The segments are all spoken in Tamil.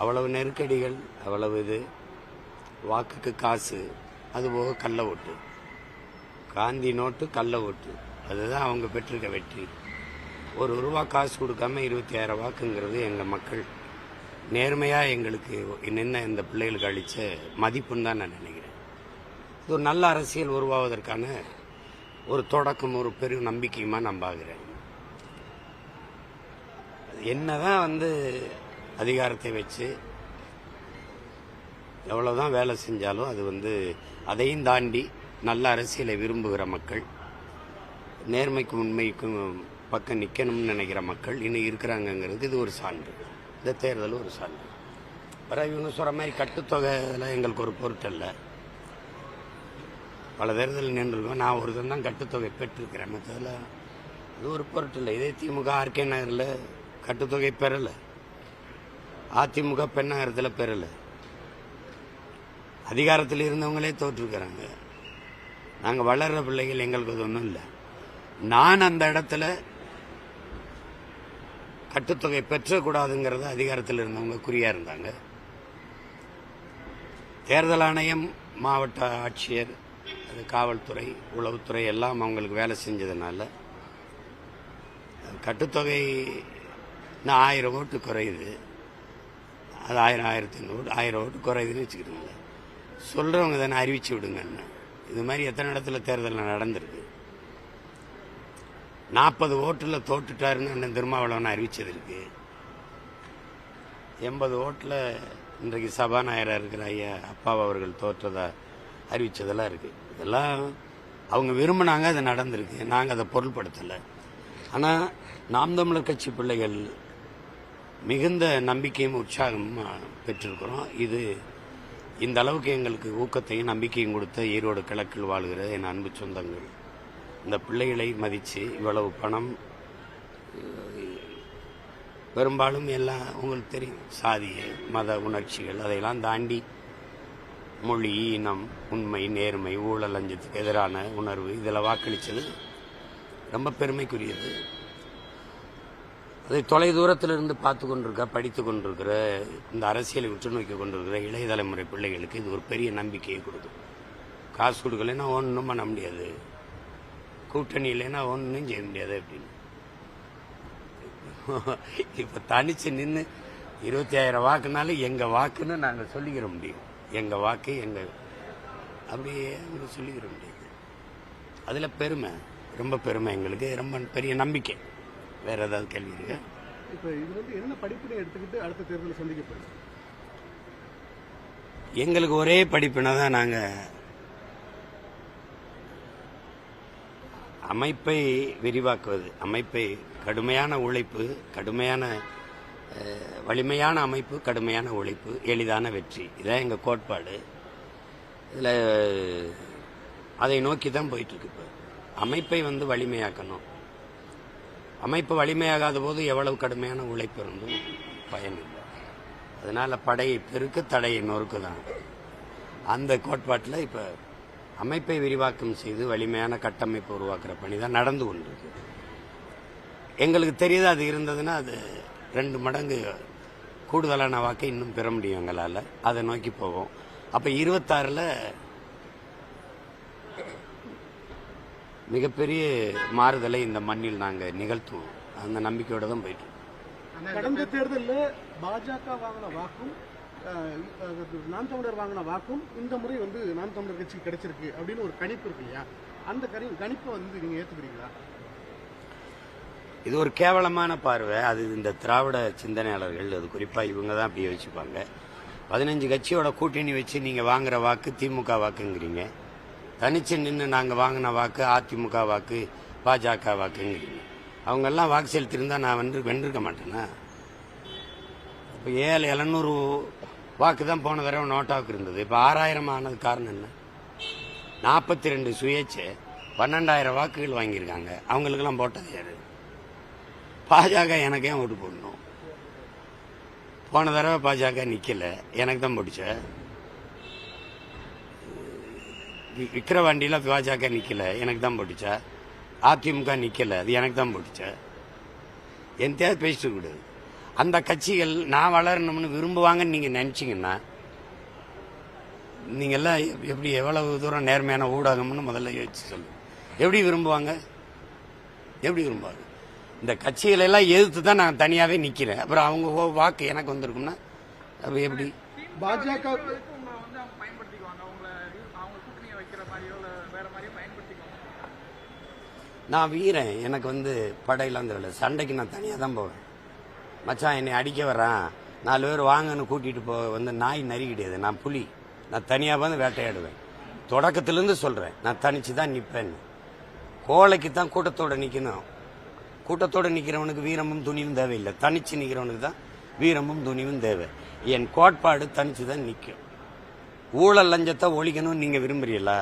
அவ்வளவு நெருக்கடிகள் அவ்வளவு இது வாக்குக்கு காசு அதுபோக கள்ள ஓட்டு. காந்தி நோட்டு கள்ள ஓட்டு. அதுதான் அவங்க பெற்றிருக்க வெற்றி. ஒரு ரூபா காசு கொடுக்காம இருபத்தி ஆயிரம் வாக்குங்கிறது எங்கள் மக்கள் நேர்மையாக எங்களுக்கு நின்ன இந்த பிள்ளைகளுக்கு அளித்த மதிப்புன்னு தான் நான் நினைக்கிறேன். இது ஒரு நல்ல அரசியல் உருவாவதற்கான ஒரு தொடக்கம் ஒரு பெரும் நம்பிக்கையுமா நான் பார்க்குறேன் என்னதான் வந்து அதிகாரத்தை வச்சு எவ்வளவுதான் வேலை செஞ்சாலும் அது வந்து அதையும் தாண்டி நல்ல அரசியலை விரும்புகிற மக்கள் நேர்மைக்கும் உண்மைக்கும் பக்கம் நிற்கணும்னு நினைக்கிற மக்கள் இன்னும் இருக்கிறாங்கங்கிறது இது ஒரு சான்று. இந்த தேர்தல் ஒரு சான்று. பிறகு இவங்க சொல்கிற மாதிரி கட்டுத்தொகை எங்களுக்கு ஒரு பொருட்டல்ல பல தேர்தல் நின்றுருக்கோம். நான் ஒரு தான் கட்டுத்தொகை பெற்றிருக்கிறேன். மற்றதில் அது ஒரு பொருட்டில்லை இதே திமுக ஆர்கே நகரில் கட்டுத்தொகை பெறலை. அதிமுக பெண்ணகரத்தில் பெறலை. அதிகாரத்தில் இருந்தவங்களே தோற்றுருக்கிறாங்க. நாங்கள் வளர்ற பிள்ளைகள் எங்களுக்கு அது ஒன்றும் இல்லை. நான் அந்த இடத்துல கட்டுத்தொகை பெற்றக்கூடாதுங்கிறத அதிகாரத்தில் இருந்தவங்க குறியாக இருந்தாங்க. தேர்தல் ஆணையம் மாவட்ட ஆட்சியர் அது காவல்துறை உளவுத்துறை எல்லாம் அவங்களுக்கு வேலை செஞ்சதுனால கட்டுத்தொகை இன்னும் ஆயிரம் ஓட்டு குறையுது. அது ஆயிரம் ஆயிரத்தி ஐநூறு ஆயிரம் ஓட்டு குறையுதுன்னு வச்சுக்கிட்டுங்களேன் சொல்கிறவங்க தானே அறிவிச்சு விடுங்கன்னு. இது மாதிரி எத்தனை இடத்துல தேர்தல் நடந்திருக்கு? நாற்பது ஓட்டில் தோட்டுட்டாருன்னு அண்ணன் திருமாவளவன் அறிவிச்சது இருக்கு. எண்பது ஓட்டில் இன்றைக்கு சபாநாயகராக இருக்கிற ஐயா அப்பா அவர்கள் தோற்றதா அறிவிச்சதெல்லாம் இருக்குது இதெல்லாம் அவங்க விரும்பினாங்க அது நடந்திருக்கு. நாங்கள் அதை பொருள்படுத்தலை. ஆனால் நாம் தமிழர் கட்சி பிள்ளைகள் மிகுந்த நம்பிக்கையும் உற்சாகமும் பெற்றிருக்கிறோம். இது இந்த அளவுக்கு எங்களுக்கு ஊக்கத்தையும் நம்பிக்கையும் கொடுத்த ஈரோடு கிழக்கில் வாழ்கிற என் அன்பு சொந்தங்கள். இந்த பிள்ளைகளை மதித்து இவ்வளவு பணம் பெரும்பாலும் எல்லாம் உங்களுக்கு தெரியும். சாதிய மத உணர்ச்சிகள் அதையெல்லாம் தாண்டி மொழி இனம் உண்மை நேர்மை ஊழல் லஞ்சத்துக்கு எதிரான உணர்வு இதில் வாக்களித்தது ரொம்ப பெருமைக்குரியது. அதை தொலை தூரத்திலிருந்து பார்த்து கொண்டிருக்க படித்து கொண்டிருக்கிற இந்த அரசியலை உற்று நோக்கி கொண்டிருக்கிற இளைய தலைமுறை பிள்ளைகளுக்கு இது ஒரு பெரிய நம்பிக்கையை கொடுக்கும். காசு கொடுக்கலைன்னா ஒன்றும் பண்ண முடியாது. கூட்டணி இல்லைன்னா ஒன்றும் செய்ய முடியாது அப்படின்னு. இப்போ தனிச்சு நின்று இருபத்தி ஆயிரம் வாக்குனால எங்கள் வாக்குன்னு நாங்கள் சொல்லிக்கிற முடியும். எங்கள் வாக்கு எங்கள் அப்படியே அவங்க சொல்லிக்கிற முடியாது. அதில் பெருமை ரொம்ப பெருமை எங்களுக்கு ரொம்ப பெரிய நம்பிக்கை. வேற ஏதாவது கேள்வி இருக்கா? இப்போ இது வந்து என்ன படிப்பினை எடுத்துக்கிட்டு அடுத்த தேர்தலை சந்திக்க போறீங்க? எங்களுக்கு ஒரே படிப்பினை தான் நாங்கள் அமைப்பை விரிவாக்குவது அமைப்பை கடுமையான உழைப்பு கடுமையான வலிமையான அமைப்பு கடுமையான உழைப்பு எளிதான வெற்றி. இதான் எங்கள் கோட்பாடு. இதில் அதை நோக்கி தான் போயிட்டு இருக்கு இப்போ. அமைப்பை வந்து வலிமையாக்கணும். அமைப்பு வலிமையாகாத போது எவ்வளவு கடுமையான உழைப்பு இருந்தும் பயனில்லை அதனால படையை பெருக்க தடையை நொறுக்கு தான் அந்த கோட்பாட்டில் இப்போ அமைப்பை விரிவாக்கம் செய்து வலிமையான கட்டமைப்பு உருவாக்குற பணி தான் நடந்து கொண்டிருக்கு. எங்களுக்கு தெரியுது அது இருந்ததுன்னா அது ரெண்டு மடங்கு கூடுதலான வாக்கை இன்னும் பெற முடியும் எங்களால். அதை நோக்கி போவோம். அப்போ இருபத்தாறில் மிகப்பெரிய மாறுதலை இந்த மண்ணில் நாங்கள் நிகழ்த்துவோம். அந்த நம்பிக்கையோட தான் போயிட்டு. கடந்த தேர்தலில் பாஜக வாங்கின வாக்கும் நாம் தமிழர் வாங்கின வாக்கும் இந்த முறை வந்து நாம் தமிழர் கட்சிக்கு கிடைச்சிருக்கு அப்படின்னு ஒரு கணிப்பு இருக்கு இல்லையா? அந்த கணி கணிப்பை வந்து நீங்க ஏத்துக்கிறீங்களா? இது ஒரு கேவலமான பார்வை. அது இந்த திராவிட சிந்தனையாளர்கள் அது குறிப்பாக இவங்க தான் அப்படி யோசிப்பாங்க. பதினஞ்சு கட்சியோட கூட்டணி வச்சு நீங்கள் வாங்குற வாக்கு திமுக வாக்குங்கிறீங்க. தனிச்சு நின்று நாங்கள் வாங்கின வாக்கு அதிமுக வாக்கு பாஜக வாக்குங்கிறீங்க அவங்கெல்லாம் வாக்கு செலுத்தியிருந்தா நான் வந்து வென்றிருக்க மாட்டேனா? இப்போ ஏழு எழுநூறு வாக்கு தான் போன தடவை நோட்டாவுக்கு இருந்தது. இப்போ ஆறாயிரம் ஆனது காரணம் என்ன? நாற்பத்தி ரெண்டு சுயேட்சை பன்னெண்டாயிரம் வாக்குகள் வாங்கியிருக்காங்க. அவங்களுக்கெல்லாம் போட்டது யாரு? பாஜக எனக்கு ஏன் ஓட்டு போடணும்? போன தடவை பாஜக நிற்கலை எனக்கு தான் பிடிச்ச விற்கிற விக்கிரவாண்டியில பாஜக நிற்கல எனக்கு தான் போட்டுச்சா? அதிமுக நிற்கல அது எனக்கு தான் போட்டுச்ச? எந்தையாவது பேசிட்டு கூடாது அந்த கட்சிகள் நான் வளரணும்னு விரும்புவாங்கன்னு நீங்கள் நினச்சிங்கன்னா நீங்கள்லாம் எப்படி எவ்வளவு தூரம் நேர்மையான ஊடகம்னு முதல்ல யோசிச்சு சொல்லுங்க. எப்படி விரும்புவாங்க? எப்படி விரும்புவாங்க? இந்த கட்சிகளை எல்லாம் எதிர்த்து தான் நான் தனியாகவே நிற்கிறேன் அப்புறம் அவங்க வாக்கு எனக்கு வந்திருக்கும்னா அப்போ எப்படி? பாஜக வந்து அவங்க பயன்படுத்திக்குவாங்க அவங்கள அவங்க கூட்டணியை வைக்கிற மாதிரியோ இல்ல வேற மாதிரியோ பயன்படுத்திக்குவாங்க நான் வீரன் எனக்கு வந்து படையெல்லாம் தெரியல சண்டைக்கு நான் தனியாக தான் போவேன். மச்சான் என்னை அடிக்க வர்றான் நாலு பேர் வாங்கன்னு கூட்டிகிட்டு போக வந்து நாய் நரி கிடையாது நான் புலி. நான் தனியாக வந்து வேட்டையாடுவேன். தொடக்கத்துலேருந்து சொல்கிறேன் நான் தனிச்சு தான் நிற்பேன்னு கோழைக்கு தான் கூட்டத்தோடு நிற்கணும் கூட்டத்தோடு நிற்கிறவனுக்கு வீரமும் துணிவும் தேவையில்லை. தனிச்சு நிற்கிறவனுக்கு தான் வீரமும் துணிவும் தேவை. என் கோட்பாடு தனிச்சு தான் நிற்கும் ஊழல் லஞ்சத்தை ஒழிக்கணும்னு நீங்கள் விரும்புகிறீங்களா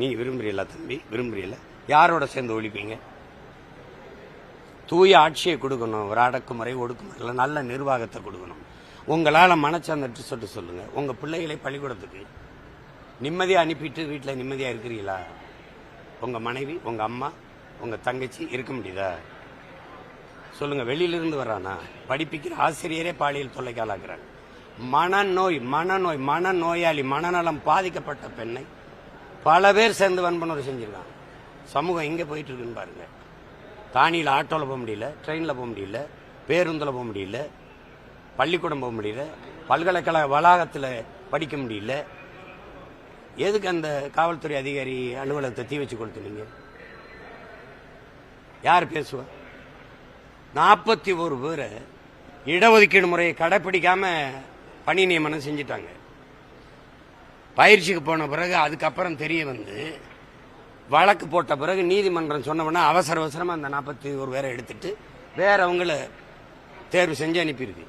நீங்கள் விரும்புகிறீங்களா தம்பி? விரும்புகிறீங்களா யாரோட சேர்ந்து ஒழிப்பீங்க? தூய ஆட்சியை கொடுக்கணும் ஒரு அடக்குமுறை ஒடுக்குமுறையில் நல்ல நிர்வாகத்தை கொடுக்கணும். உங்களால் மனச்சந்தட்டு சொல்லிட்டு சொல்லுங்க. உங்கள் பிள்ளைகளை பள்ளிக்கூடத்துக்கு நிம்மதியாக அனுப்பிட்டு வீட்டில் நிம்மதியாக இருக்கிறீங்களா? உங்கள் மனைவி உங்கள் அம்மா உங்கள் தங்கச்சி இருக்க முடியுதா? சொல்லுங்கள் வெளியிலிருந்து வர்றானா? படிப்பிக்கிற ஆசிரியரே பாலியல் தொல்லைக்கு ஆளாக்குறாங்க மனநோய் மனநோய் மனநோயாளி மனநலம் பாதிக்கப்பட்ட பெண்ணை பல பேர் சேர்ந்து வன்புணர்வு செஞ்சிருக்காங்க. சமூகம் எங்கே போயிட்டு இருக்குன்னு பாருங்க. தானியில் ஆட்டோவில் போக முடியல ட்ரெயினில் போக முடியல பேருந்தில் போக முடியல பள்ளிக்கூடம் போக முடியல பல்கலைக்கழக வளாகத்தில் படிக்க முடியல. எதுக்கு அந்த காவல்துறை அதிகாரி அலுவலகத்தை தீ வச்சு கொடுத்துனீங்க யார் பேசுவா? நாற்பத்தி ஒரு பேரை இடஒதுக்கீடு முறையை கடைப்பிடிக்காம பணி நியமனம் செஞ்சிட்டாங்க. பயிற்சிக்கு போன பிறகு அதுக்கப்புறம் தெரிய வந்து வழக்கு போட்ட பிறகு நீதிமன்றம் சொன்னவொன்னே அவசர அவசரமாக அந்த நாற்பத்தி ஒரு பேரை எடுத்துட்டு வேறவங்கள தேர்வு செஞ்சு அனுப்பியிருக்கு.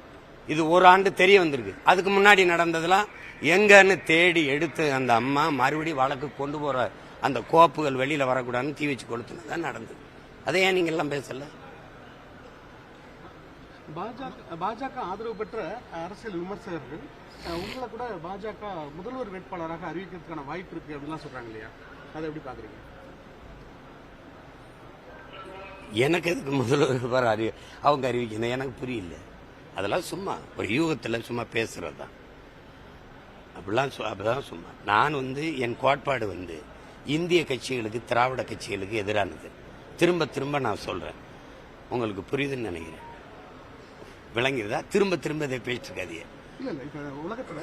இது ஒரு ஆண்டு தெரிய வந்திருக்கு. அதுக்கு முன்னாடி நடந்ததெல்லாம் எங்கன்னு தேடி எடுத்து அந்த அம்மா மறுபடியும் வழக்கு கொண்டு போற அந்த கோப்புகள் வெளியில வரக்கூடாதுன்னு தீ வச்சு கொளுத்துனது தான் நடந்தது. அதை ஏன் நீங்க எல்லாம் பேசல? பாஜக பாஜக ஆதரவு பெற்ற அரசியல் விமர்சகர்கள் உங்களை கூட பாஜக முதல்வர் வேட்பாளராக அறிவிக்கிறதுக்கான வாய்ப்பு இருக்கு அப்படிலாம் சொல்றாங்க இல்லையா? அதை எப்படி பாக்குறீங்க எனக்கு எதுக்கு முதல்வர் வர அறி அவங்க அறிவிக்கணும் எனக்கு புரியல. அதெல்லாம் சும்மா ஒரு யூகத்தில் சும்மா பேசுறது தான் அப்படிலாம் அப்படிதான் சும்மா. நான் வந்து என் கோட்பாடு வந்து இந்திய கட்சிகளுக்கு திராவிட கட்சிகளுக்கு எதிரானது. திரும்ப திரும்ப நான் சொல்றேன். உங்களுக்கு புரியுதுன்னு நினைக்கிறேன். விளங்கிருதா? திரும்ப திரும்ப இதை பேசிருக்காதீங்க இல்ல இல்ல இப்ப உலகத்துல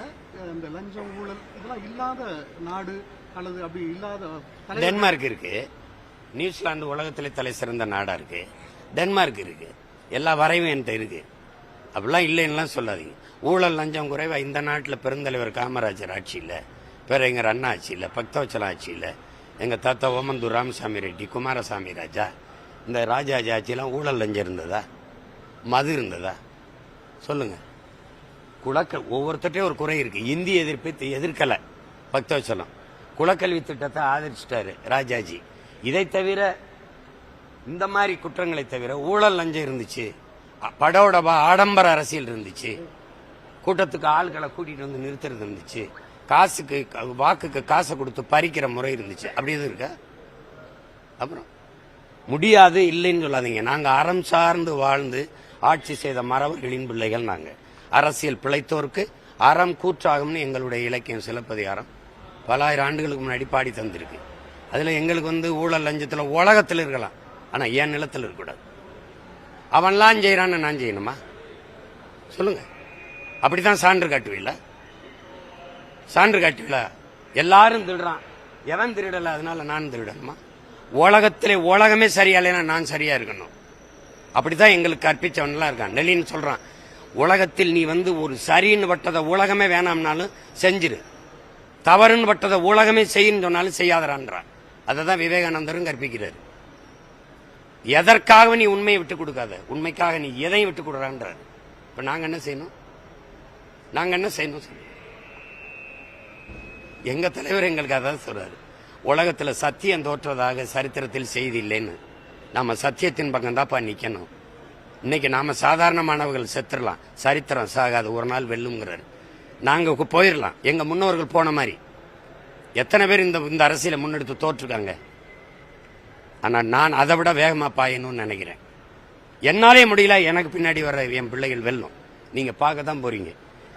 இந்த லஞ்சம் ஊழல் இதெல்லாம் இல்லாத நாடு அல்லது அப்படி இல்லாத டென்மார்க் இருக்கு. நியூசிலாந்து உலகத்திலே தலை சிறந்த நாடா இருக்கு. டென்மார்க் இருக்கு. எல்லா வரைவும் என்கிட்ட இருக்கு. அப்படிலாம் இல்லைன்னுலாம் சொல்லாதீங்க. ஊழல் லஞ்சம் குறைவா இந்த நாட்டில் பெருந்தலைவர் காமராஜர் ஆட்சியில் பேரறிஞர் அண்ணா ஆட்சியில் பக்தவச்சலம் ஆட்சியில் எங்கள் தாத்தா ஓமந்தூர் ராமசாமி ரெட்டி குமாரசாமி ராஜா. இந்த ராஜாஜி ஆட்சியெல்லாம் ஊழல் லஞ்சம் இருந்ததா? மது இருந்ததா? சொல்லுங்க. குழக்க ஒவ்வொருத்தட்டையும் ஒரு குறை இருக்கு. இந்தி எதிர்ப்பை எதிர்க்கலை. பக்தவச்சலம். குலக்கல்வி திட்டத்தை ஆதரிச்சிட்டாரு ராஜாஜி. இதை தவிர இந்த மாதிரி குற்றங்களை தவிர ஊழல் லஞ்சம் இருந்துச்சு. படோடபா ஆடம்பர அரசியல் இருந்துச்சு. கூட்டத்துக்கு ஆள்களை கூட்டிட்டு வந்து நிறுத்துறது இருந்துச்சு. காசுக்கு வாக்குக்கு காசை கொடுத்து பறிக்கிற முறை இருந்துச்சு. அப்படி எதுவும் இருக்கா? அப்புறம் முடியாது இல்லைன்னு சொல்லாதீங்க. நாங்கள் அறம் சார்ந்து வாழ்ந்து ஆட்சி செய்த மறவர்களின் பிள்ளைகள் நாங்கள் அரசியல் பிழைத்தோருக்கு அறம் கூற்றாகும்னு எங்களுடைய இலக்கியம் சிலப்பதிகாரம். பல ஆயிரம் ஆண்டுகளுக்கு முன்னாடி பாடி தந்திருக்கு. அதில் எங்களுக்கு வந்து ஊழல் லஞ்சத்தில் உலகத்தில் இருக்கலாம். ஆனால் என் நிலத்தில் இருக்கக்கூடாது அவன்லாம் செய்கிறான்னு நான் செய்யணுமா? சொல்லுங்கள் அப்படி தான் சான்று காட்டுவீங்களா சான்று காட்டுவீங்களா எல்லாரும் திருடுறான். எவன் திருடலை? அதனால நான் திருடணுமா? உலகத்திலே உலகமே சரியா இல்லைன்னா நான் சரியா இருக்கணும். அப்படித்தான் எங்களுக்கு கற்பிச்சவன்லாம் இருக்கான். நெலின்னு சொல்றான். உலகத்தில் நீ வந்து ஒரு சரின்னு பட்டதை உலகமே வேணாம்னாலும் செஞ்சிரு. தவறுன்னு பட்டதை உலகமே செய்யுன்னு சொன்னாலும் செய்யாதரான்றார் அதை தான் விவேகானந்தரும் கற்பிக்கிறார். எதற்காக நீ உண்மையை விட்டு கொடுக்காத? உண்மைக்காக நீ எதையும் விட்டு கொடுறான்றார். இப்ப நாங்க என்ன செய்யணும்? நாங்க என்ன செய்யணும் சொல்லுங்க. எங்க தலைவர் எங்களுக்கு அதான் சொல்றாரு. உலகத்துல சத்தியம் தோற்றதாக சரித்திரத்தில் செய்தி இல்லைன்னு. நாம சத்தியத்தின் பக்கம் தான்ப்பா நிக்கணும். இன்னைக்கு நாம சாதாரணமானவர்கள் செத்துடலாம் சரித்திரம் சாகாது. ஒரு நாள் வெல்லுங்கிறாரு. நாங்க கு- போயிடலாம் எங்க முன்னோர்கள் போன மாதிரி. எத்தனை பேர் இந்த இந்த அரசியலை முன்னெடுத்து தோற்றுருக்காங்க? ஆனா நான் அதை விட வேகமா பாயணும்னு நினைக்கிறேன். என்னாலே முடியல எனக்கு பின்னாடி வர என் பிள்ளைகள் வெல்லும். நீங்க பார்க்க தான் போறீங்க.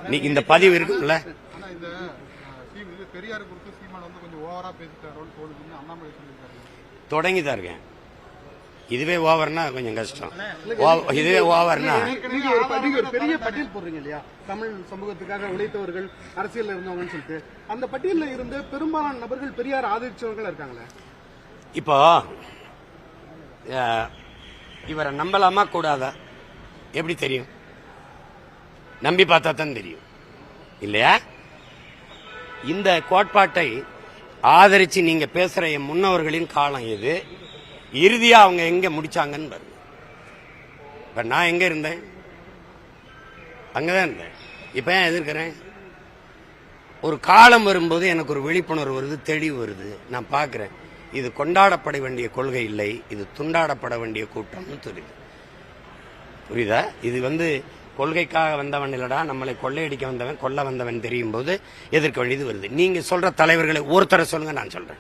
நீ இந்த பதிவு சொல்லியிருக்காரு. தொடங்கி தான் இருக்கேன். இதுவே ஓவர்னா கொஞ்சம் கஷ்டம். இதுவே ஓவர்னா. பெரிய பட்டியல் போடுறீங்க இல்லையா? தமிழ் சமூகத்துக்காக உழைத்தவர்கள் அரசியல்ல இருந்தவங்கன்னு சொல்லிட்டு. அந்த பட்டியல்ல இருந்து பெரும்பாலான நபர்கள் பெரியார் ஆதரிச்சவர்கள் இருக்காங்களே? இப்போ இவரை நம்பலாமா கூடாதா? எப்படி தெரியும்? நம்பி பார்த்தா தான் தெரியும். இல்லையா? இந்த கோட்பாட்டை ஆதரிச்சு நீங்க பேசுற என் முன்னவர்களின் காலம் எது இறுதியா அவங்க எங்க முடிச்சாங்கன்னு பாருங்க. இப்ப நான் எங்க இருந்தேன்? அங்கதான் இருந்தேன். இப்ப ஏன் எதிர்க்கிறேன்? ஒரு காலம் வரும்போது எனக்கு ஒரு விழிப்புணர்வு வருது தெளிவு வருது. நான் பார்க்குறேன் இது கொண்டாடப்பட வேண்டிய கொள்கை இல்லை இது துண்டாடப்பட வேண்டிய கூட்டம்னு தெரியுது. புரியுதா? இது வந்து கொள்கைக்காக வந்தவன் இல்லடா நம்மளை கொள்ளையடிக்க வந்தவன் கொல்ல வந்தவன் தெரியும் போது எதிர்க்க வேண்டியது வருது. நீங்க சொல்ற தலைவர்களை ஒருத்தரை சொல்லுங்க நான் சொல்றேன்.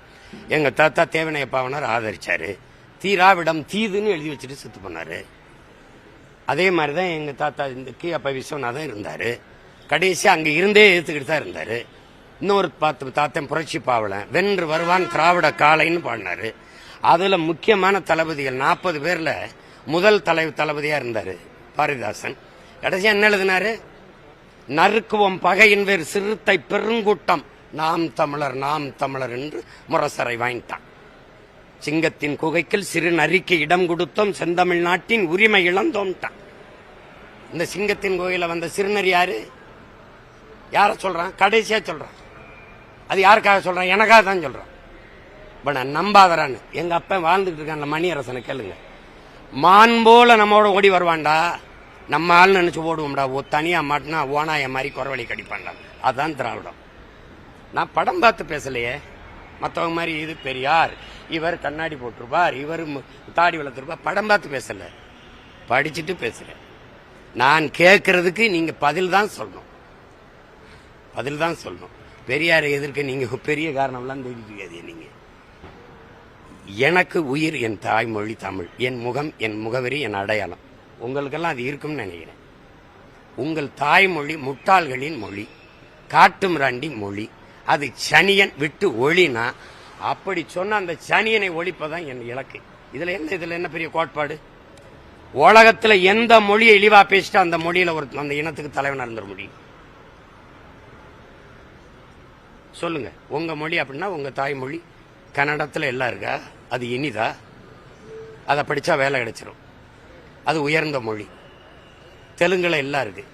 எங்க தாத்தா தேவனையப்பாவனர் ஆதரிச்சாரு. தீராவிடம் தீதுன்னு எழுதி வச்சுட்டு செத்து போனாரு. அதே மாதிரி தான் எங்க தாத்தா இந்த அப்போ அப்பா விஸ்வநாதன் இருந்தாரு. கடைசி அங்க இருந்தே ஏத்துக்கிட்டு தான் இருந்தாரு. இன்னொரு பார்த்து தாத்தன் புரட்சி பாவலன் வென்று வருவான் திராவிட காளைன்னு பாடினாரு. அதுல முக்கியமான தளபதிகள் நாற்பது பேர்ல முதல் தலை தளபதியா இருந்தாரு பாரதிதாசன். கடைசியா என்ன எழுதினாரு? நறுக்குவோம் பகையின் வேறு சிறுத்தை பெருங்கூட்டம். நாம் தமிழர் நாம் தமிழர் என்று முரசரை வாங்கிட்டான். சிங்கத்தின் குகைக்கில் சிறு நரிக்கு இடம் கொடுத்தோம். செந்தமிழ் நாட்டின் உரிமை இழந்தோம்ட்டான் இந்த சிங்கத்தின் குகையில வந்த சிறுநரி யாரு? யார சொல்றான்? கடைசியா சொல்றான். அது யாருக்காக சொல்றான்? எனக்காக தான் சொல்றான். இப்ப நான் நம்பாதரான்னு. எங்க அப்ப வாழ்ந்துட்டு இருக்கான்ல மணியரசனை கேளுங்க. மான் போல நம்மோட ஓடி வருவான்டா. நம்ம ஆள் நினைச்சு ஓடுவோம்டா. ஓ தனியா மாட்டினா ஓனாய மாதிரி குறவழி கடிப்பான்டா. அதான் திராவிடம். நான் படம் பார்த்து பேசலையே. மற்றவங்க மாதிரி இது பெரியார் இவர் கண்ணாடி போட்டிருப்பார் இவர் தாடி வளர்த்துருப்பார். படம் பார்த்து பேசல. படிச்சுட்டு பேசுறேன் நான் கேட்கறதுக்கு நீங்க பதில் தான் சொல்லணும். பதில் தான் சொல்லணும். பெரியாரை எதிர்க்க நீங்க பெரிய காரணம்லாம் தெரிவிக்காதீங்க நீங்கள் எனக்கு உயிர் என் தாய்மொழி தமிழ். என் முகம் என் முகவரி என் அடையாளம். உங்களுக்கெல்லாம் அது இருக்கும்னு நினைக்கிறேன். உங்கள் தாய்மொழி முட்டாள்களின் மொழி காட்டு மிராண்டி மொழி. அது சனியன் விட்டு ஒளினா அப்படி சொன்ன அந்த சனியனை ஒழிப்பதான் என் இலக்கு. இதுல என்ன இதுல என்ன பெரிய கோட்பாடு? உலகத்துல எந்த மொழியை இழிவா பேசிட்டு அந்த மொழியில ஒரு அந்த இனத்துக்கு தலைவனா இருந்துட முடியும்? சொல்லுங்க. உங்க மொழி அப்படின்னா உங்க தாய்மொழி. கன்னடத்துல எல்லாம் இருக்கா? அது இனிதா? அதை படிச்சா வேலை கிடைச்சிரும். அது உயர்ந்த மொழி. தெலுங்குல எல்லாம் இருக்கு.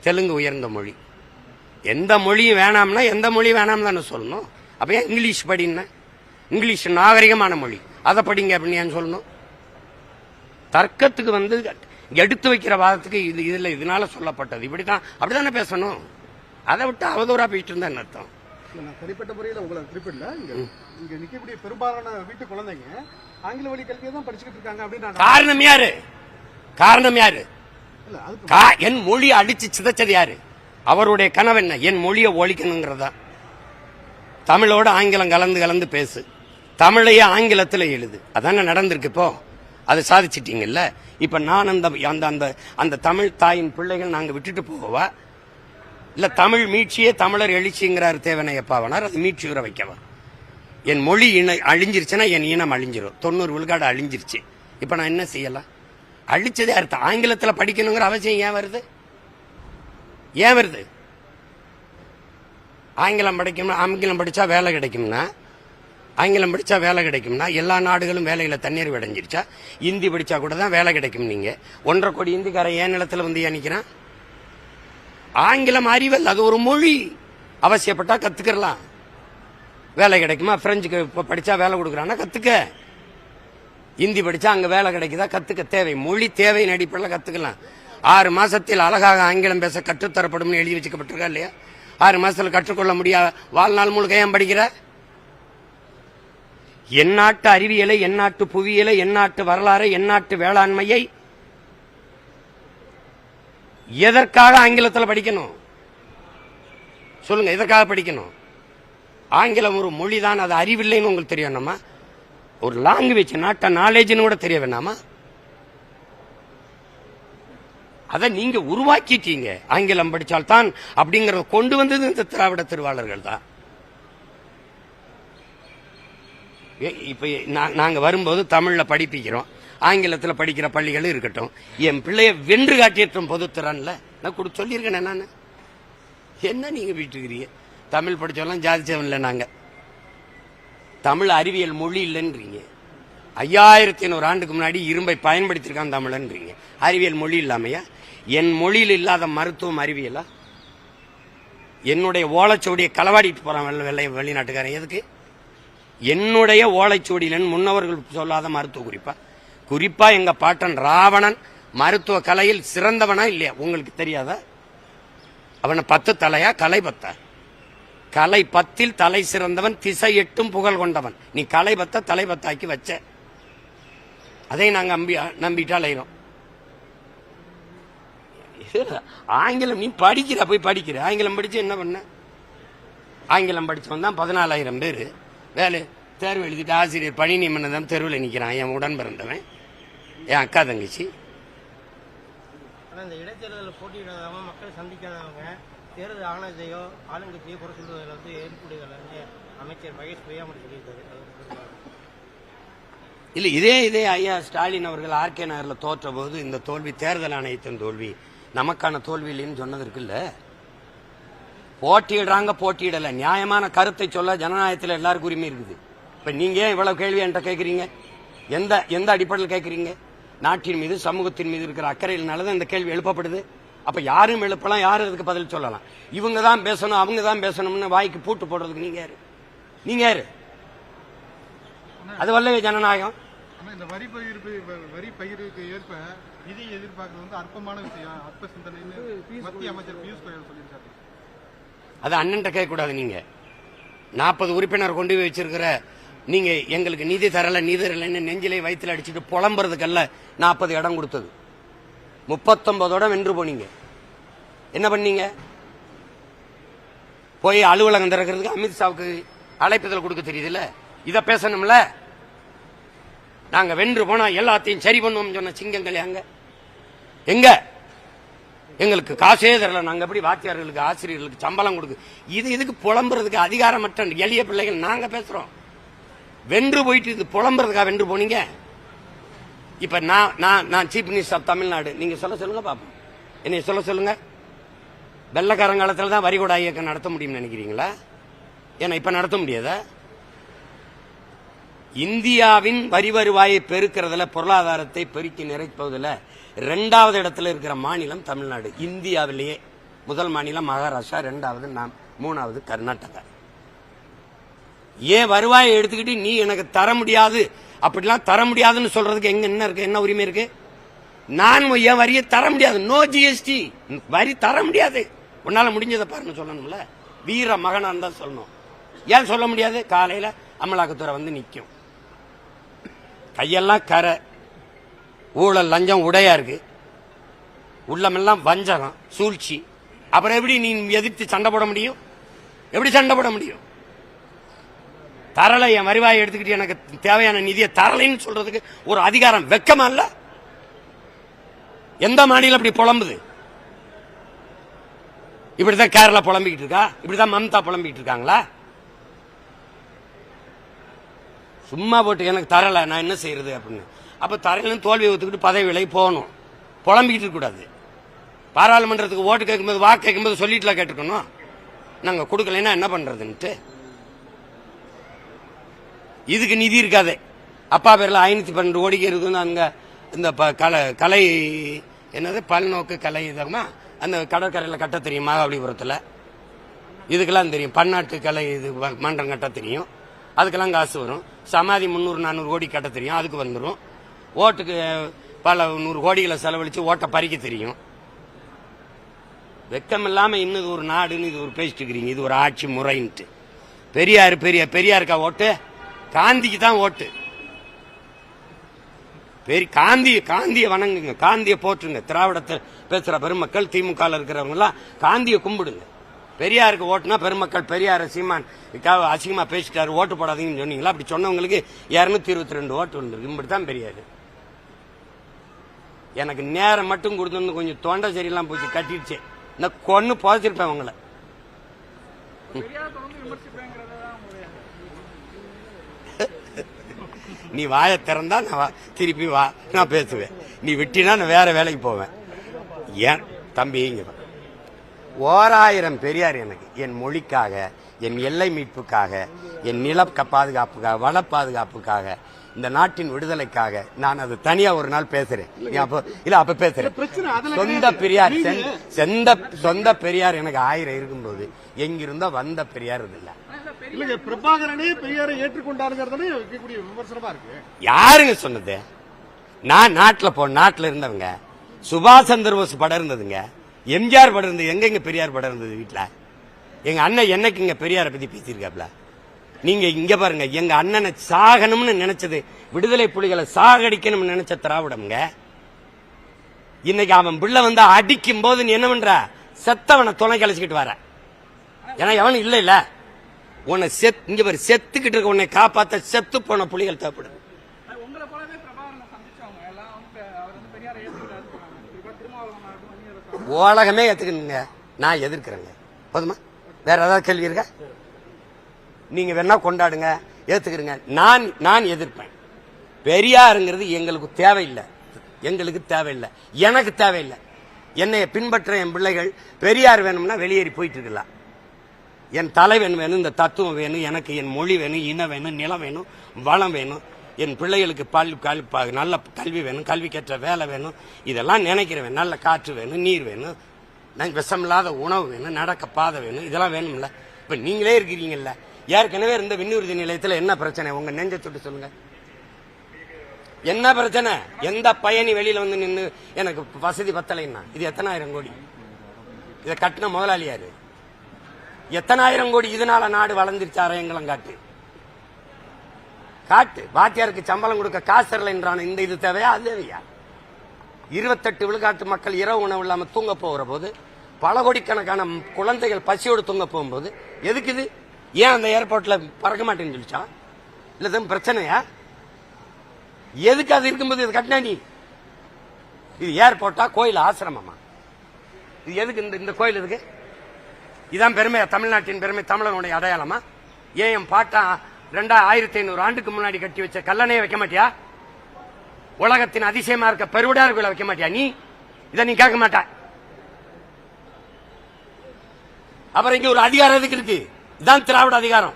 தெலுங்கு உயர்ந்த மொழி. எந்த மொழியும் வேணாம்னா எந்த மொழி வேணாம் தானே சொல்லணும்? அப்ப ஏன் இங்கிலீஷ் படின்னா இங்கிலீஷ் நாகரிகமான மொழி. அதை படிங்க அப்படின்னு ஏன் சொல்லணும்? தர்க்கத்துக்கு வந்து எடுத்து வைக்கிற வாதத்துக்கு இது இதுல இதனால சொல்லப்பட்டது. இப்படிதான் அப்படிதானே பேசணும்? அதை விட்டு அவதூறா பேசிட்டு இருந்தா என்ன அர்த்தம்? தனிப்பட்ட முறையில உங்களை குறிப்பிடல இங்க நிக்கக்கூடிய பெரும்பாலான வீட்டு குழந்தைங்க ஆங்கில வழி கல்வியை தான் படிச்சுக்கிட்டு இருக்காங்க அப்படின்னு காரணம் யாரு? காரணம் யாரு? என் மொழியை அடிச்சு சிதைச்சது யாரு? அவருடைய கனவு என்ன? என் மொழியை ஒழிக்கணுங்கிறதா? தமிழோட ஆங்கிலம் கலந்து கலந்து பேசு. தமிழையே ஆங்கிலத்தில் எழுது. அதானே நடந்திருக்கு இப்போ? அதை சாதிச்சிட்டீங்கல்ல? இப்ப நான் அந்த அந்த அந்த அந்த தமிழ் தாயின் பிள்ளைகள் நாங்க விட்டுட்டு போகவா? இல்ல தமிழ் மீட்சியே தமிழர் எழுச்சிங்கிறார் தேவனையப்பாவனார் அது மீட்சி உற வைக்கவா? என் மொழி இன அழிஞ்சிருச்சுன்னா என் இனம் அழிஞ்சிரும். தொண்ணூறு விழுக்காடு அழிஞ்சிருச்சு. இப்ப நான் என்ன செய்யலாம்? அழிச்சதே அர்த்தம். ஆங்கிலத்துல படிக்கணுங்கிற அவசியம் ஏன் வருது? ஏன் வருது? ஆங்கிலம் படிக்கணும்னா ஆங்கிலம் படிச்சா வேலை கிடைக்கும்னா ஆங்கிலம் படிச்சா வேலை கிடைக்கும்னா எல்லா நாடுகளும் வேலையில தண்ணீர் அடைஞ்சிருச்சா இந்தி படிச்சா கூட தான் வேலை கிடைக்கும் நீங்க. ஒன்றரை கோடி இந்திக்காரன் ஏன் நிலத்துல வந்து ஏன் ஆங்கிலம் அறிவல் அது ஒரு மொழி. அவசியப்பட்டா கற்றுக்கிறலாம் வேலை கிடைக்குமா? பிரெஞ்சுக்கு இப்போ படிச்சா வேலை கொடுக்குறான்னா கத்துக்க. இந்தி படிச்சா அங்க வேலை கிடைக்குதா? கத்துக்க. தேவை. மொழி தேவையின் அடிப்படையில் கத்துக்கலாம். ஆறு மாசத்தில் அழகாக ஆங்கிலம் பேச கற்றுத்தரப்படும் எழுதி வச்சுக்கப்பட்டிருக்கா இல்லையா? ஆறு மாசத்துல கற்றுக்கொள்ள முடியாத வாழ்நாள் முழுக்க ஏன் படிக்கிற? எந்நாட்டு அறிவியலை எந்நாட்டு புவியியலை எந்நாட்டு வரலாறை எந்நாட்டு வேளாண்மையை எதற்காக ஆங்கிலத்தில் படிக்கணும்? சொல்லுங்க எதற்காக படிக்கணும்? ஆங்கிலம் ஒரு மொழி தான் அது அறிவில்லைன்னு உங்களுக்கு தெரியணுமா ஒரு லாங்குவேஜ் நாட்ட நாலேஜ்னு கூட தெரிய வேணாமா? அதை நீங்க உருவாக்கிட்டீங்க. ஆங்கிலம் படிச்சால் தான் அப்படிங்கறத கொண்டு வந்தது இந்த திராவிட திருவாளர்கள் தான். ஏ- இப்ப நாங்க வரும்போது தமிழ்ல படிப்பிக்கிறோம். ஆங்கிலத்தில் படிக்கிற பள்ளிகளும் இருக்கட்டும். என் பிள்ளைய வென்று காட்டியற்றும் பொதுத்திறன்ல நான் கொடு சொல்லியிருக்கேன் நான். என்ன நீங்க வீட்டுக்கிறீங்க? தமிழ் படிச்சவெல்லாம் ஜாதிச்சவன் இல்லை நாங்க. தமிழ் அறிவியல் மொழி இல்லைன்றீங்க. ஐயாயிரத்தி ஐநூறு ஆண்டுக்கு முன்னாடி இரும்பை பயன்படுத்தியிருக்கான் தமிழன்றீங்க அறிவியல் மொழி இல்லாமையா? என் மொழியில் இல்லாத மருத்துவம் அறிவியலா? என்னுடைய ஓலைச்சுவடியை களவாடிட்டு போறான் வெள்ளை வெளிநாட்டுக்காரன். எதுக்கு? என்னுடைய ஓலைச்சுவடியிலன் முன்னவர்கள் சொல்லாத மருத்துவ குறிப்பா? குறிப்பா எங்க பாட்டன் ராவணன் மருத்துவ கலையில் சிறந்தவனா இல்லையா? உங்களுக்கு தெரியாதா? அவனை பத்து தலையா? கலை பத்தா? கலை பத்தில் தலை சிறந்தவன் திசை எட்டும் புகழ் கொண்டவன். நீ கலை பத்த தலை பத்தாக்கி வச்ச. அதை நாங்க நம்பி நம்பிட்டு அலைகிறோம் ஆங்கிலம் நீ படிக்கிற போய் படிக்கிற. ஆங்கிலம் படிச்சு என்ன பண்ண? ஆங்கிலம் படிச்சவன் தான் பதினாலாயிரம் பேர். வேலை தேர்வு எழுதிட்டு ஆசிரியர் பணி நியமனம் தெருவில் நிற்கிறான் என் உடன் பிறந்தவன். என் அக்கா தங்கச்சி. இந்த இடைத்தேர்தலில் போட்டியிடாதவங்க மக்கள் சந்திக்காதவங்க தேர்தல் ஆணையத்தையோ ஆளுங்கட்சியோ குறை சொல்வதில் வந்து ஏற்புடையதில்லை அமைச்சர் மகேஷ் பொய்யாமொழி சொல்லியிருக்காரு. இல்லை இதே இதே ஐயா ஸ்டாலின் அவர்கள் ஆர்கே நகரில் தோற்ற போது இந்த தோல்வி தேர்தல் ஆணையத்தின் தோல்வி. நமக்கான தோல்வி இல்லைன்னு சொன்னது இருக்குல்ல போட்டியிடுறாங்க போட்டியிடல. நியாயமான கருத்தை சொல்ல ஜனநாயகத்தில் எல்லாருக்கும் உரிமை இருக்குது. இப்போ நீங்க ஏன் இவ்வளவு கேள்வி என்கிட்ட கேட்குறீங்க எந்த எந்த அடிப்படையில் கேட்குறீங்க நாட்டின் மீது சமூகத்தின் மீது இருக்கிற அக்கறையினாலதான் இந்த கேள்வி எழுப்பப்படுது. அப்போ யாரும் எழுப்பலாம் யாரும் இதுக்கு பதில் சொல்லலாம்? இவங்க தான் பேசணும் அவங்க தான் பேசணும்னு வாய்க்கு பூட்டு போடுறதுக்கு நீங்க யாரு? நீங்க யாரு? அது வல்லவே ஜனநாயகம். இந்த வரி பகிர்வு வரி பகிர்வுக்கு ஏற்ப நிதி எதிர்பார்க்கறது வந்து அற்பமான விஷயம். அற்ப சிந்தனைன்னு மத்திய அமைச்சர் பியூஷ் கோயல் சொல்லியிருக்காரு. அது அண்ணன்ட்ட கேட்கக்கூடாது நீங்க. நாற்பது உறுப்பினர் கொண்டு போய் வச்சிருக்கிற நீங்க எங்களுக்கு நிதி தரல நிதி தரலன்னு நெஞ்சிலே வயித்துல அடிச்சுட்டு புலம்புறதுக்கல்ல நாற்பது இடம் கொடுத்தது. முப்பத்தொன்பதோட வென்று போனீங்க. என்ன பண்ணீங்க? போய் அலுவலகம் திறக்கிறதுக்கு அமித்ஷாவுக்கு அழைப்புதல் கொடுக்க தெரியுதுல்ல? இத பேசணும்ல? நாங்க வென்று போனா எல்லாத்தையும் சரி பண்ணுவோம் சொன்ன சிங்கங்கள் எங்க எங்க? எங்களுக்கு காசே தரல. நாங்க எப்படி வாத்தியார்களுக்கு ஆசிரியர்களுக்கு சம்பளம் கொடுக்கு இது இதுக்கு புலம்புறதுக்கு அதிகாரமற்ற எளிய பிள்ளைகள் நாங்க பேசுறோம். வென்று போயிட்டு இது புலம்புறதுக்கா வென்று போனீங்க? இப்ப நான் நான் நான் சீஃப் மினிஸ்டர் ஆஃப் தமிழ்நாடு. நீங்க சொல்ல சொல்லுங்க பாப்போம். என்னை சொல்ல சொல்லுங்க. வெள்ளக்காரங்காலத்தில் தான் வரிகொடா இயக்கம் நடத்த முடியும்னு நினைக்கிறீங்களா? ஏன்னா இப்ப நடத்த முடியாதா? இந்தியாவின் வரி வருவாயை பெருக்கிறதுல பொருளாதாரத்தை பெருக்கி நிறைப்பதில் ரெண்டாவது இடத்துல இருக்கிற மாநிலம் தமிழ்நாடு. இந்தியாவிலேயே முதல் மாநிலம் மகாராஷ்டிரா ரெண்டாவது நாம் மூணாவது கர்நாடகா. ஏன் வருவாயை எடுத்துக்கிட்டு நீ எனக்கு தர முடியாது? அப்படிலாம் தர முடியாதுன்னு சொல்றதுக்கு எங்க என்ன இருக்கு? என்ன உரிமை இருக்கு? நான் என் வரியை தர முடியாது. நோ ஜிஎஸ்டி வரி தர முடியாது. உன்னால முடிஞ்சதை பாருன்னு சொல்லணும்ல. வீர மகனான் தான் சொல்லணும். ஏன் சொல்ல முடியாது? காலையில அமலாக்கத்துறை வந்து நிற்கும் கையெல்லாம் கரை. ஊழல் லஞ்சம் உடையா இருக்கு. உள்ளமெல்லாம் வஞ்சகம் சூழ்ச்சி. அப்புறம் எப்படி நீ எதிர்த்து சண்டை போட முடியும்? எப்படி சண்டை போட முடியும்? தரலை என் வருவாயை எடுத்துக்கிட்டு எனக்கு தேவையான நிதியை தரலைன்னு சொல்றதுக்கு ஒரு அதிகாரம் வெக்கமா இல்ல? எந்த மாநிலம் அப்படி புலம்புது? இப்படிதான் கேரளா புலம்பிக்கிட்டு இருக்கா? இப்படிதான் மம்தா புலம்பிக்கிட்டு இருக்காங்களா? சும்மா போட்டு எனக்கு தரலை நான் என்ன செய்யறது அப்படின்னு. அப்போ தரையிலும் தோல்வி ஒத்துக்கிட்டு பதவி விலை போகணும். புலம்பிக்கிட்டு இருக்கக்கூடாது பாராளுமன்றத்துக்கு ஓட்டு கேட்கும்போது வாக்கு கேட்கும்போது சொல்லிட்டுலாம் கேட்டுக்கணும் நாங்கள் கொடுக்கலைன்னா என்ன பண்ணுறதுன்ட்டு இதுக்கு நிதி இருக்காது. அப்பா பேரில் ஐநூற்றி பன்னெண்டு கோடிக்கு இருக்குன்னு அங்கே இந்த ப- கலை கலை என்னது பல்நோக்கு கலை இதமா அந்த கடற்கரையில் கட்ட தெரியும் மகாபலிபுரத்தில் இதுக்கெல்லாம் தெரியும். பன்னாட்டு கலை இது மன்றம் கட்ட தெரியும். அதுக்கெல்லாம் காசு வரும். சமாதி முந்நூறு நானூறு கோடி கட்ட தெரியும். அதுக்கு வந்துடும் ஓட்டுக்கு பல நூறு கோடிகளை செலவழித்து ஓட்டை பறிக்க தெரியும். வெக்கமில்லாமல் இன்னும் இது ஒரு நாடுன்னு இது ஒரு பேசிட்டு இருக்கிறீங்க இது ஒரு ஆட்சி முறைன்ட்டு. பெரியார் பெரிய பெரியாருக்கா ஓட்டு? காந்திக்கு தான் ஓட்டு. பெரிய காந்தி காந்தியை வணங்குங்க. காந்தியை போற்றுங்க. திராவிடத்தை பேசுகிற பெருமக்கள் திமுக இருக்கிறவங்கெல்லாம் காந்தியை கும்பிடுங்க. பெரியாருக்கு ஓட்டுனா பெருமக்கள் பெரியார் சீமான் அசிங்கமாக அசிங்கமா பேசிட்டாரு ஓட்டு போடாதீங்கன்னு சொன்னீங்களா? அப்படி சொன்னவங்களுக்கு இருநூத்தி இருபத்தி ரெண்டு ஓட்டு வந்துருக்கு. இப்படித்தான் பெரியாரு. எனக்கு நேரம் மட்டும் கொடுத்து கொஞ்சம் தொண்டை சரியெல்லாம் போச்சு கட்டிடுச்சு. இந்த கொன்னு புதைச்சிருப்பேன் உங்களை நீ வாயை திறந்தா நான் வா- திருப்பி வா நான் பேசுவேன். நீ விட்டினா நான் வேற வேலைக்கு போவேன். ஏன்? தம்பிங்க ஓராயிரம் பெரியார் எனக்கு. என் மொழிக்காக என் எல்லை மீட்புக்காக என் நில பாதுகாப்புக்காக வள பாதுகாப்புக்காக இந்த நாட்டின் விடுதலைக்காக நான் அது தனியா ஒரு நாள் பேசுறேன். அப்போ இல்ல அப்ப பேசுறேன். சொந்த. பெரியார் செந்த- சொந்த பெரியார் எனக்கு ஆயிரம் இருக்கும்போது எங்கிருந்தோ வந்த பெரியார் இல்ல. இல்லைங்க பிரபாகரனே பெரியாரை ஏற்றுக்கொண்டாருங்கிறதானே வைக்கக்கூடிய விமர்சனமா இருக்கு. யாருங்க சொன்னது? நான் நாட்டுல போ நாட்டுல இருந்தவங்க. சுபாஷ் சந்திர போஸ் படம் இருந்ததுங்க. எம்ஜிஆர் படம் இருந்தது எங்க எங்க பெரியார் படம் இருந்தது வீட்டில் எங்க அண்ணன் என்னைக்கு இங்க பெரியாரை பத்தி பேசியிருக்காப்ல? நீங்க இங்க பாருங்க எங்க அண்ணனை சாகணும்னு நினைச்சது விடுதலை புலிகளை சாகடிக்கணும்னு நினைச்ச திராவிடம்ங்க. இன்னைக்கு அவன் பிள்ளை வந்து அடிக்கும் போது நீ என்ன பண்ற? செத்தவனை துணை கழிச்சுக்கிட்டு வர. ஏன்னா எவனும் இல்ல இல்ல. உன்னை செத் இங்க பாரு செத்துக்கிட்டு இருக்க உன்னை காப்பாத்த செத்து போன புலிகள் தேவைப்படும். உங்களை போலவே பிரபாகரனை சந்திச்சவங்க எல்லாம் அவர் வந்து பெரியாரை ஏற்றுக்கிறாரு திருமாவளவன் ஆகட்டும் உலகமே ஏத்துக்கணுங்க. நான் எதிர்க்கிறேங்க. போதுமா? வேற ஏதாவது கேள்வி இருக்கா? நீங்க வேணா கொண்டாடுங்க ஏத்துக்கிறீங்க நான் நான் எதிர்ப்பேன். பெரியாருங்கிறது எங்களுக்கு தேவையில்லை. எங்களுக்கு தேவையில்லை. எனக்கு தேவையில்லை. என்னை பின்பற்ற என் பிள்ளைகள் பெரியார் வேணும்னா வெளியேறி போயிட்டு இருக்கலாம் என் தலைவன் வேணும் இந்த தத்துவம் வேணும் எனக்கு என் மொழி வேணும் இனம் வேணும் நிலம் வேணும் வளம் வேணும். என் பிள்ளைகளுக்கு பால் கல்வி நல்ல கல்வி வேணும் கல்விக்கேற்ற வேலை வேணும் இதெல்லாம் நினைக்கிறவன். நல்ல காற்று வேணும் நீர் வேணும் நான் விஷமில்லாத உணவு வேணும் நடக்க பாதை வேணும் இதெல்லாம் வேணும்ல. இப்போ நீங்களே இருக்கிறீங்கல்ல. ஏற்கனவே இருந்த விண்ணுறுதி நிலையத்தில் என்ன பிரச்சனை? உங்க நெஞ்ச தொட்டு சொல்லுங்க. என்ன பிரச்சனை? எந்த பயணி வெளியில வந்து நின்று எனக்கு வசதி பத்தலைன்னா? இது எத்தனாயிரம் கோடி? இதை கட்டின முதலாளியாரு எத்தனாயிரம் கோடி இதனால நாடு வளர்ந்துருச்சு அரையங்களும் காட்டு. காட்டு. வாத்தியாருக்கு சம்பளம் கொடுக்க காசு தரலைன்றான இந்த இது தேவையா? அது தேவையா? இருபத்தெட்டு விழுக்காட்டு மக்கள் இரவு உணவு இல்லாம தூங்க போகிற போது பல கோடிக்கணக்கான குழந்தைகள் பசியோடு தூங்க போகும்போது எதுக்கு இது? ஏன் அந்த ஏர்போர்ட்ல பறக்க மாட்டேன்னு சொல்லிச்சா? இல்ல எதுவும் பிரச்சனையா? எதுக்கு அது இருக்கும்போது இது கட்டினா நீ? இது ஏர்போர்ட்டா கோயில் ஆசிரமமா? இது எதுக்கு இந்த இந்த கோயில் இருக்கு இதான் பெருமையா தமிழ்நாட்டின் பெருமை தமிழனுடைய அடையாளமா? ஏன் என் பாட்டா ரெண்டா ஆயிரத்தி ஐநூறு ஆண்டுக்கு முன்னாடி கட்டி வச்ச கல்லணையை வைக்க மாட்டியா? உலகத்தின் அதிசயமா இருக்க பெருவிடார் கோயிலை வைக்க மாட்டியா நீ? இதை நீ கேட்க மாட்ட. அப்புறம் இங்க ஒரு அதிகாரம் எதுக்கு இருக்கு? இதான் திராவிட அதிகாரம்.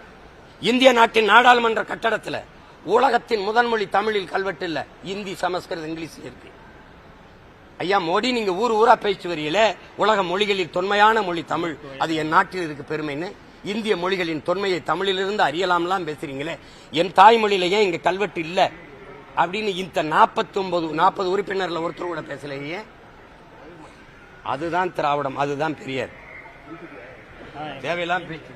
இந்திய நாட்டின் நாடாளுமன்ற கட்டடத்துல உலகத்தின் முதன்மொழி தமிழில் கல்வெட்டு இல்ல இந்தி சமஸ்கிருதம் இங்கிலீஷ் இருக்கு. ஐயா மோடி நீங்க ஊர் ஊரா பேச்சு வரீங்களே உலக மொழிகளில் தொன்மையான மொழி தமிழ். அது என் நாட்டில் இருக்கு பெருமைன்னு இந்திய மொழிகளின் தொன்மையை தமிழிலிருந்து அறியலாம்லாம் பேசுறீங்களே. என் தாய்மொழியில ஏன் இங்க கல்வெட்டு இல்ல. அப்படின்னு இந்த நாற்பத்தி ஒன்பது நாற்பது உறுப்பினர்ல ஒருத்தர் கூட பேசலையே. அதுதான் திராவிடம் அதுதான் பெரியார். தேவையெல்லாம் பேச்சு